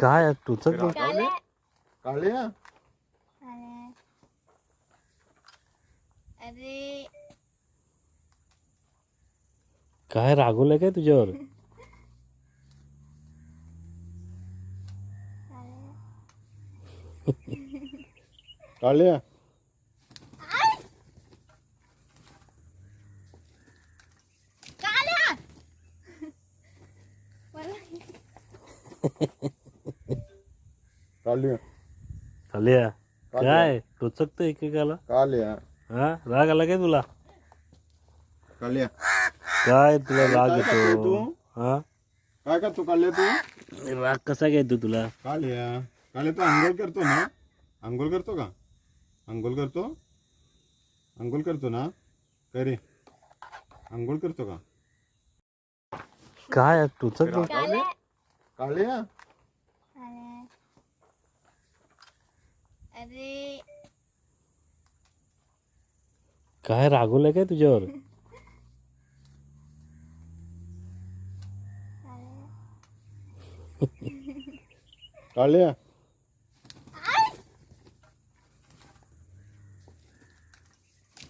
काय टुचक बघ काळे. काळे? अरे. अरे. काय रागवलंय काय तुझ्यावर? काळे? काळ्या! मला काळे आलिया काय? टोचकतं एकेकाला? काळे हा? राग आला काय तुला? काळे काय तुला राग येतो? तू? हा? काय करतो? काळे तू? राग कसा येतो तुला? काळे काळे तू आंघोळ करतो ना? आंघोळ करतो का? आंघोळ करतो? आंघोळ करतो ना? काय रे? आंघोळ करतो का? काय? टुचक बघ काळ्या काळे अरे अरे. काय रागवलंय काय तुझ्यावर? काळे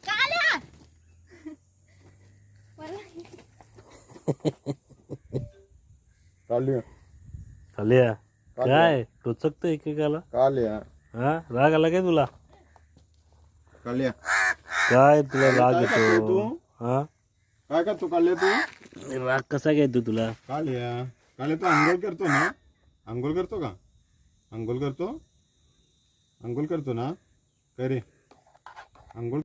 काळ्या मला काळे आलिया. काय? टोचकतं एकेकाला? काळे हा? राग आला काय तुला? काय तुला राग येतो? तू? हा? काय करतो काळे तू? राग कसा काय येतो तुला? काळे काळे तू आंघोळ करतो ना? आंघोळ करतो का? आंघोळ करतो? आंघोळ करतो ना? काय रे? आंघोळ